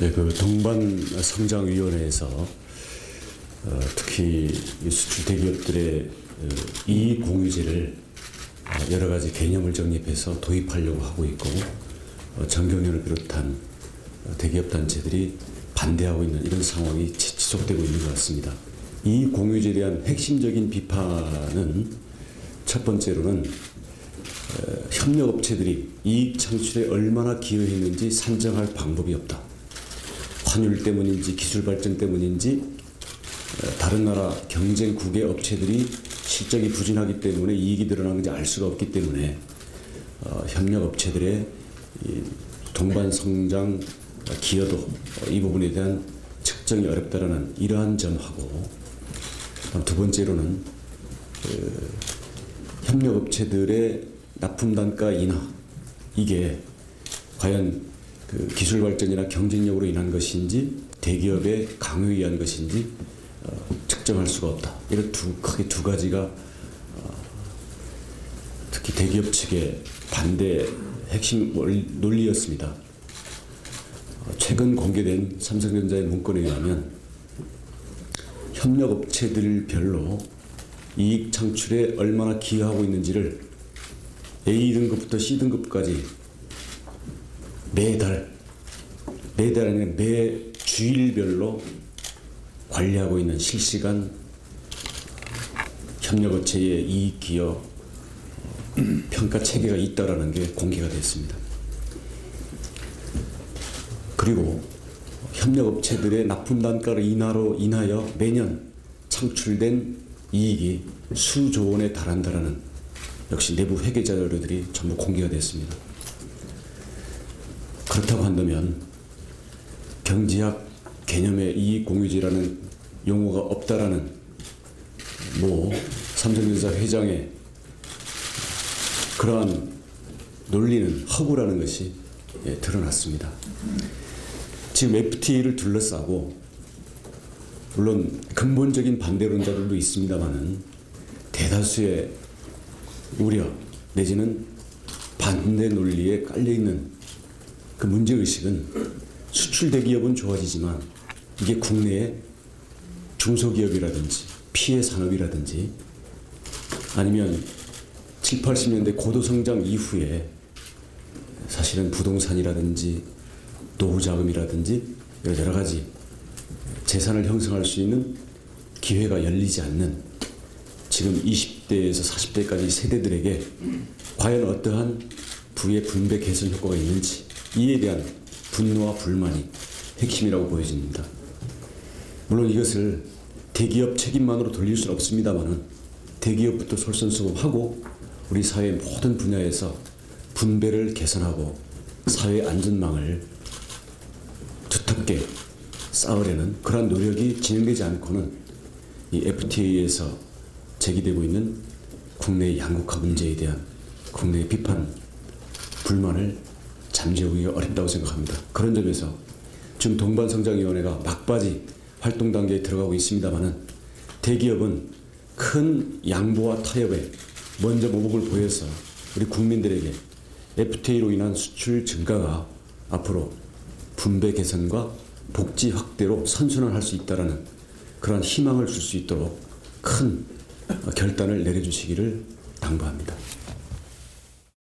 네, 그 동반 성장위원회에서 어, 특히 이 수출 대기업들의 어, 이익 공유제를 어, 여러 가지 개념을 정립해서 도입하려고 하고 있고 어, 정경련을 비롯한 어, 대기업 단체들이 반대하고 있는 이런 상황이 지- 지속되고 있는 것 같습니다. 이 공유제에 대한 핵심적인 비판은 첫 번째로는 어, 협력업체들이 이익 창출에 얼마나 기여했는지 산정할 방법이 없다. 환율 때문인지 기술 발전 때문인지 어, 다른 나라 경쟁국의 업체들이 실적이 부진하기 때문에 이익이 드러나는지 알 수가 없기 때문에 어, 협력 업체들의 이 동반 성장 기여도 어, 이 부분에 대한 측정이 어렵다라는 이러한 점하고 두 번째로는 그 협력 업체들의 납품 단가 인하 이게 과연 그 기술 발전이나 경쟁력으로 인한 것인지 대기업의 강요에 의한 것인지 어, 측정할 수가 없다. 이런 두 크게 두 가지가 어, 특히 대기업 측의 반대 핵심 원- 논리였습니다. 어, 최근 공개된 삼성전자의 문건에 의하면 협력 업체들별로 이익 창출에 얼마나 기여하고 있는지를 A 등급부터 C 등급까지 매달 매달 아니라 매 주일별로 관리하고 있는 실시간 협력업체의 이익 기여 어, 평가 체계가 있다라는 게 공개가 됐습니다. 그리고 협력업체들의 납품 단가를 인하로 인하여 매년 창출된 이익이 수조 원에 달한다라는 역시 내부 회계 자료들이 전부 공개가 됐습니다. 그렇다고 한다면 경제학 개념의 이익 공유제라는 용어가 없다라는 뭐 삼성전자 회장의 그러한 논리는 허구라는 것이 예, 드러났습니다. 지금 FTA를 둘러싸고 물론 근본적인 반대론자들도 있습니다만은 대다수의 우려 내지는 반대 논리에 깔려 있는 그 문제 의식은 수출 대기업은 좋아지지만 이게 국내의 중소기업이라든지 피해 산업이라든지 아니면 7, 80년대 고도 성장 이후에 사실은 부동산이라든지 노후 자금이라든지 여러 가지 재산을 형성할 수 있는 기회가 열리지 않는 지금 20대에서 40대까지 세대들에게 과연 어떠한 부의 분배 개선 효과가 있는지 이에 대한 분노와 불만이 핵심이라고 보여집니다. 물론 이것을 대기업 책임만으로 돌릴 수는 없습니다만은 대기업부터 솔선수범하고 우리 사회 모든 분야에서 분배를 개선하고 사회 안전망을 두텁게 쌓으려는 그러한 노력이 진행되지 않고는 이 FTA에서 제기되고 있는 국내의 양극화 문제에 대한 국내의 비판, 불만을 잠재우기가 어렵다고 생각합니다. 그런 점에서 지금 동반성장위원회가 막바지 활동 단계에 들어가고 있습니다만은 대기업은 큰 양보와 타협에 먼저 모범을 보여서 우리 국민들에게 FTA로 인한 수출 증가가 앞으로 분배 개선과 복지 확대로 선순환할 수 있다라는 그런 희망을 줄 수 있도록 큰 결단을 내려주시기를 당부합니다.